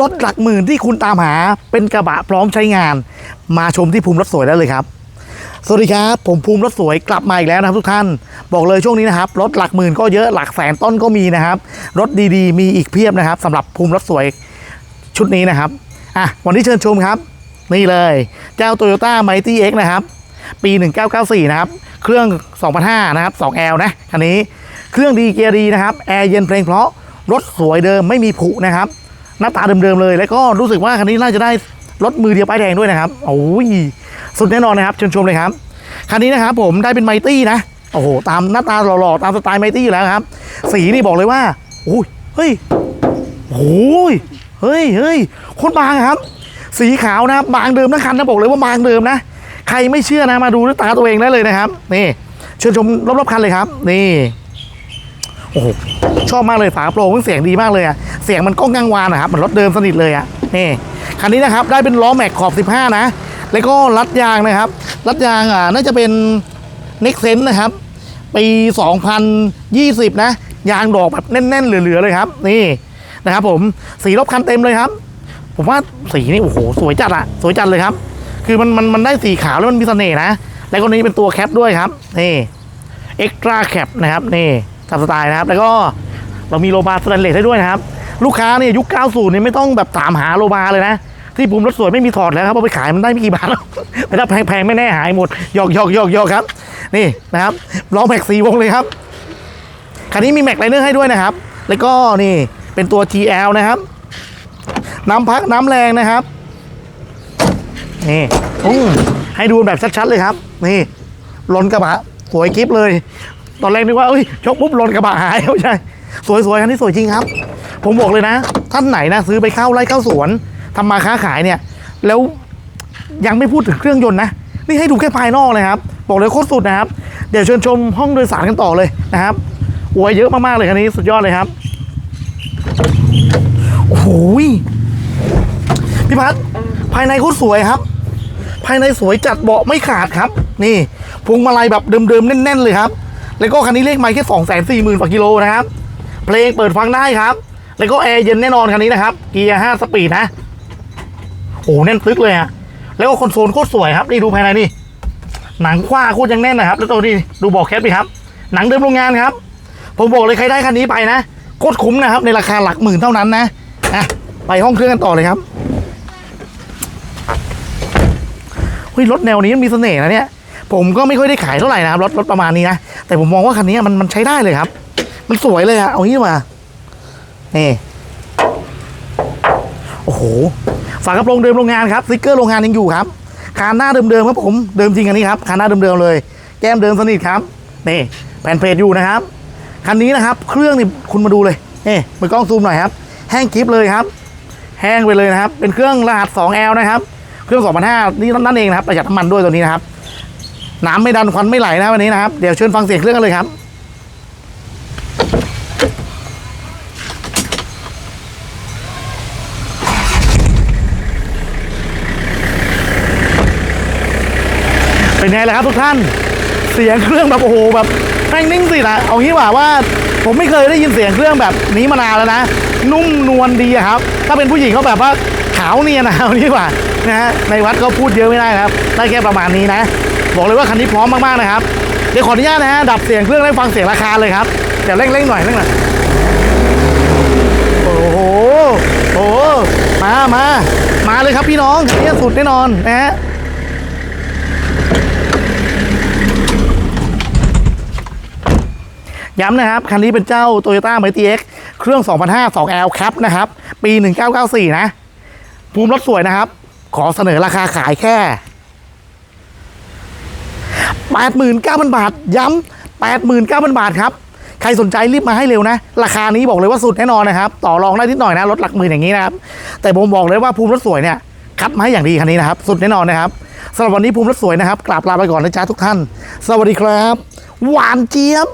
รถหลักหมื่นที่คุณตามหาเป็นกระบะพร้อมใช้งาน มาชมที่ภูมิรถสวยได้เลยครับ สวัสดีครับ ผมภูมิรถสวยกลับมาอีกแล้วนะครับทุกท่าน บอกเลยช่วงนี้นะครับ รถหลักหมื่นก็เยอะหลักแสนต้นก็มีนะครับ รถดีๆ มีอีกเพียบนะครับสำหรับภูมิรถสวยชุดนี้นะครับอะวันนี้เชิญชมครับ นี่เลยเจ้า Toyota Mighty X นะครับ ปี 1994 นะครับ เครื่อง 2005 นะครับ 2L นะคันนี้เครื่องดีเกียร์ดีนะครับแอร์เย็นเพลงเพราะรถสวยเดิมไม่มีผุนะครับ หน้าตาเดิมๆเลย แล้วก็รู้สึกว่าคันนี้น่าจะได้รถมือเดียวป้ายแดงด้วยนะครับโอ้ยสุดแน่นอนนะครับเชิญชมเลยครับคันนี้นะครับผมได้เป็นไมตี้นะโอ้โหตามหน้าตาหล่อๆตามสไตล์ไมตี้อยู่แล้วครับ สีนี่บอกเลยว่าโอ้ยเฮ้ยโอ้ยเฮ้ยเฮ้ยคนบางครับ สีขาวนะบบางเดิมทั้งคันนะบอกเลยว่าบางเดิมนะใครไม่เชื่อนะมาดูด้วยตาตัวเองได้เลยนะครับนี่เชิญชมรอบๆคันเลยครับ นี่ โอ้โหชอบมากเลยฝาโปร่งเสียงดีมากเลยอะเสียงมันก้องกังวานนะครับเหมือนรถเดิมสนิทเลยอะนี่คันนี้นะครับได้เป็นล้อแม็กขอบ 15 นะ แล้วก็รัดยางนะครับ รัดยางอ่าน่าจะเป็น n e x เซนนะครับ ปี 2020 นะ ยางดอกแบบแน่น ๆ เหลือ ๆ เลยครับ นี่นะครับผมสีรอบคันเต็มเลยครับ ผมว่าสีนี่โอ้โหสวยจัดอะสวยจัดเลยครับ คือมันมันมันได้สีขาวแล้วมันมีเสน่ห์นะ แล้วก็นี้เป็นตัวแคปด้วยครับ นี่เอ็กตร้าแคปนะครับนี่ ตามสไตล์นะครับ แล้วก็เรามีโลบาสแตนเลสให้ด้วยนะครับ ลูกค้าเนี่ยยุค 90เนี่ยไม่ต้องแบบตามหาโลบาเลยนะ ที่ภูมิรถสวยไม่มีถอดแล้วครับเอาไปขายมันได้ไม่กี่บาทแล้วแต่ถ้าแพงๆไม่แน่หายหมดหยอกหยอกหยอกหยอกครับ นี่นะครับล้อแม็กซีวงเลยครับคันนี้มีแม็กไลเนอร์ให้ด้วยนะครับ แล้วก็นี่เป็นตัว GL นะครับ น้ำพักน้ำแรงนะครับ นี่ให้ดูแบบชัดๆเลยครับ นี่ลนกระบะสวยคลิปเลย ตอนแรกนึกว่าเอ้ยชกปุ๊บลนกระบะหายไม่ใช่ สวยๆคันนี้สวยจริงครับ ผมบอกเลยนะ ท่านไหนนะซื้อไปเข้าไร่เข้าสวนทำมาค้าขายเนี่ย แล้วยังไม่พูดถึงเครื่องยนต์นะ นี่ให้ดูแค่ภายนอกเลยครับ บอกเลยโคตรสุดนะครับ เดี๋ยวเชิญชมห้องโดยสารกันต่อเลยนะครับอวยเยอะมากๆเลยคันนี้สุดยอดเลยครับโอ้โหยพี่พัดภายในโคตรสวยครับ ภายในสวยจัดเบาะไม่ขาดครับ นี่พวงมาลัยแบบเดิมๆแน่นๆเลยครับ แล้วก็คันนี้เลขไมล์แค่สองแสนสี่หมื่นกว่ากิโลนะครับ เพลงเปิดฟังได้ครับ แล้วก็แอร์เย็นแน่นอนคันนี้นะครับ เกียร์ห้าสปีดนะโอ้โหแน่นตึกเลยอะแล้วก็คอนโซลโคตรสวยครับ นี่ดูภายในนี่ หนังคว้าโคตรยังแน่นนะครับ แล้วตัวนี้ดูเบอกแคปดิครับ หนังเดิมโรงงานครับ ผมบอกเลยใครได้คันนี้ไปนะ โคตรคุ้มนะครับ ในราคาหลักหมื่นเท่านั้นนะอะไปห้องเครื่องกันต่อเลยครับเฮ้ยรถแนวนี้มันมีเสน่ห์นะเนี่ย ผมก็ไม่ค่อยได้ขายเท่าไหร่นะครับรถรถประมาณนี้นะแต่ผมมองว่าคันนี้มันมันใช้ได้เลยครับ มันสวยเลยอะเอางี้ดีกว่านี่โอ้โหฝากระโปรงเดิมโรงงานครับสติ๊กเกอร์โรงงานยังอยู่ครับคานหน้าเดิมๆครับผมเดิมจริงอันนี้ครับคานหน้าเดิมๆเลย แก้มเดิมสนิทครับนี่แผ่นเพจอยู่นะครับคันนี้นะครับเครื่องนี่คุณมาดูเลยนี่มือกล้องซูมหน่อยครับ แห้งกริฟเลยครับ แห้งไปเลยนะครับ เป็นเครื่องรหัส 2L นะครับ เครื่อง 2005 นี่นั่นเองนะครับประหยัดน้ำมันด้วยตัวนี้นะครับ น้ำไม่ดันควันไม่ไหลนะวันนี้นะครับ เดี๋ยวเชิญฟังเสียงเครื่องกันเลยครับเป็นไงล่ะครับทุกท่านเสียงเครื่องแบบโอ้โหแบบแม่งนิ่งสินะเอางี้ว่าว่า ผมไม่เคยได้ยินเสียงเครื่องแบบนี้มานานแล้วนะ นุ่มนวลดีครับ ถ้าเป็นผู้หญิงเขาแบบว่าขาวเนียนนะเอางี้ว่านะฮะในวัดเขาพูดเยอะไม่ได้ครับ ได้แค่ประมาณนี้นะ บอกเลยว่าคันนี้พร้อมมากๆนะครับ เดี๋ยวขออนุญาตนะฮะดับเสียงเครื่องให้ฟังเสียงราคาเลยครับเดี๋ยวเร่งๆหน่อยเร่งหน่อยโอ้โหโอ้โหมามามาเลยครับพี่น้องเนี่ยสุดแน่นอนนะฮะย้ำนะครับ คันนี้เป็นเจ้า Toyota m i g h t X เครื่อง 2005 2L ครับนะครับ ปี 1994 นะ ภูมิรถสวยนะครับ ขอเสนอราคาขายแค่ 89,000 บาท ย้ำ89,000 บาทครับ ใครสนใจรีบมาให้เร็วนะ ราคานี้บอกเลยว่าสุดแน่นอนนะครับ ต่อรองได้นิดหน่อยนะ รถหลักหมื่นอย่างนี้นะครับ แต่ผมบอกเลยว่าภูมิรถสวยเนี่ยคัดมาให้อย่างดีคันนี้นะครับ สุดแน่นอนนะครับสำหรับวันนี้ภูมิรถสวยนะครับกราบลาไปก่อนนะจ๊ะทุกท่าน สวัสดีครับ หวานเจี๊ยบ